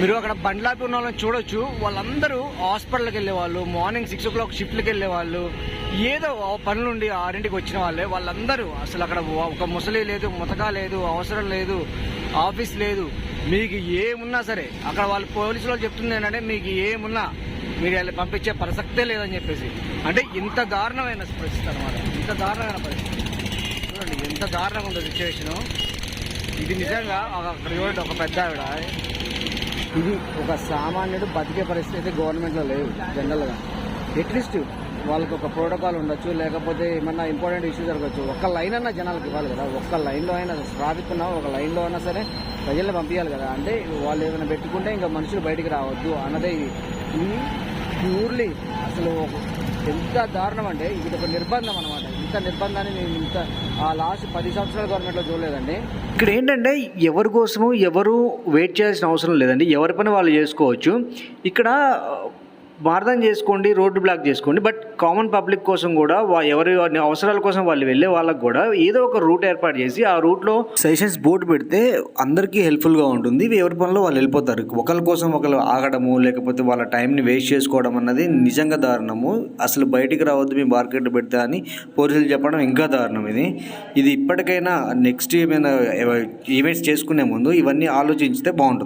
మీరు అక్కడ బండ్లాపి ఉన్న వాళ్ళని చూడొచ్చు. వాళ్ళందరూ హాస్పిటల్కి వెళ్ళే వాళ్ళు మార్నింగ్ సిక్స్ ఓ క్లాక్ షిఫ్ట్కి వెళ్ళేవాళ్ళు. ఏదో పనులుండి ఆరింటికి వచ్చిన వాళ్ళే. వాళ్ళందరూ అసలు అక్కడ ఒక ముసలి లేదు ముతక లేదు అవసరం లేదు ఆఫీస్ లేదు. మీకు ఏమున్నా సరే అక్కడ వాళ్ళు పోలీసు వాళ్ళు చెప్తుంది ఏంటంటే మీకు ఏమున్నా మీరు వెళ్ళి పంపించే ప్రసక్తే లేదని చెప్పేసి. అంటే ఇంత దారుణమైన పరిస్థితి అనమాట ఇంత దారుణమైన పరిస్థితి. చూడండి ఎంత దారుణంగా ఉందో సిచ్యువేషను ఇది నిజంగా అక్కడ చూడండి ఒక పెద్ద ఆవిడ ఇది ఒక సామాన్యుడు బతికే పరిస్థితి అయితే గవర్నమెంట్లో లేవు జనరల్గా. అట్లీస్ట్ వాళ్ళకి ఒక ప్రోటోకాల్ ఉండొచ్చు లేకపోతే ఏమన్నా ఇంపార్టెంట్ ఇష్యూ జరగచ్చు. ఒక్క లైన్ అన్న జనాలకు ఇవ్వాలి కదా. ఒక్క లైన్లో అయినా ట్రాఫిక్ ఉన్నా ఒక లైన్లో అయినా సరే ప్రజల్ని పంపించాలి కదా. అంటే వాళ్ళు ఏమైనా పెట్టుకుంటే ఇంకా మనుషులు బయటికి రావద్దు అన్నదే ఇది. ప్యూర్లీ అసలు ఎంత దారుణం అంటే ఇది ఒక నిర్బంధం అనమాట ఇంత నిర్బంధాన్ని నేను ఇంత ఆ లాస్ట్ పది సంవత్సరాల గవర్నమెంట్లో చూడలేదండి. ఇక్కడ ఏంటంటే ఎవరి కోసము ఎవరు వెయిట్ చేయాల్సిన అవసరం లేదండి. ఎవరి పని వాళ్ళు చేసుకోవచ్చు. ఇక్కడ మార్దం చేసుకోండి రోడ్డు బ్లాక్ చేసుకోండి బట్ కామన్ పబ్లిక్ కోసం కూడా ఎవరి అవసరాల కోసం వాళ్ళు వెళ్ళే వాళ్ళకి కూడా ఏదో ఒక రూట్ ఏర్పాటు చేసి ఆ రూట్లో సెషన్స్ బోర్డు పెడితే అందరికీ హెల్ప్ఫుల్గా ఉంటుంది. ఎవరి పనిలో వాళ్ళు వెళ్ళిపోతారు. ఒకరి కోసం ఒకరు ఆగడము లేకపోతే వాళ్ళ టైంని వేస్ట్ చేసుకోవడం అన్నది నిజంగా దారుణము. అసలు బయటికి రావద్దు మీ మార్కెట్ పెడితే అని పోలీసులు చెప్పడం ఇంకా దారుణం ఇది. ఇది ఇప్పటికైనా నెక్స్ట్ ఏమైనా ఈవెంట్స్ చేసుకునే ముందు ఇవన్నీ ఆలోచించితే బాగుంటుంది.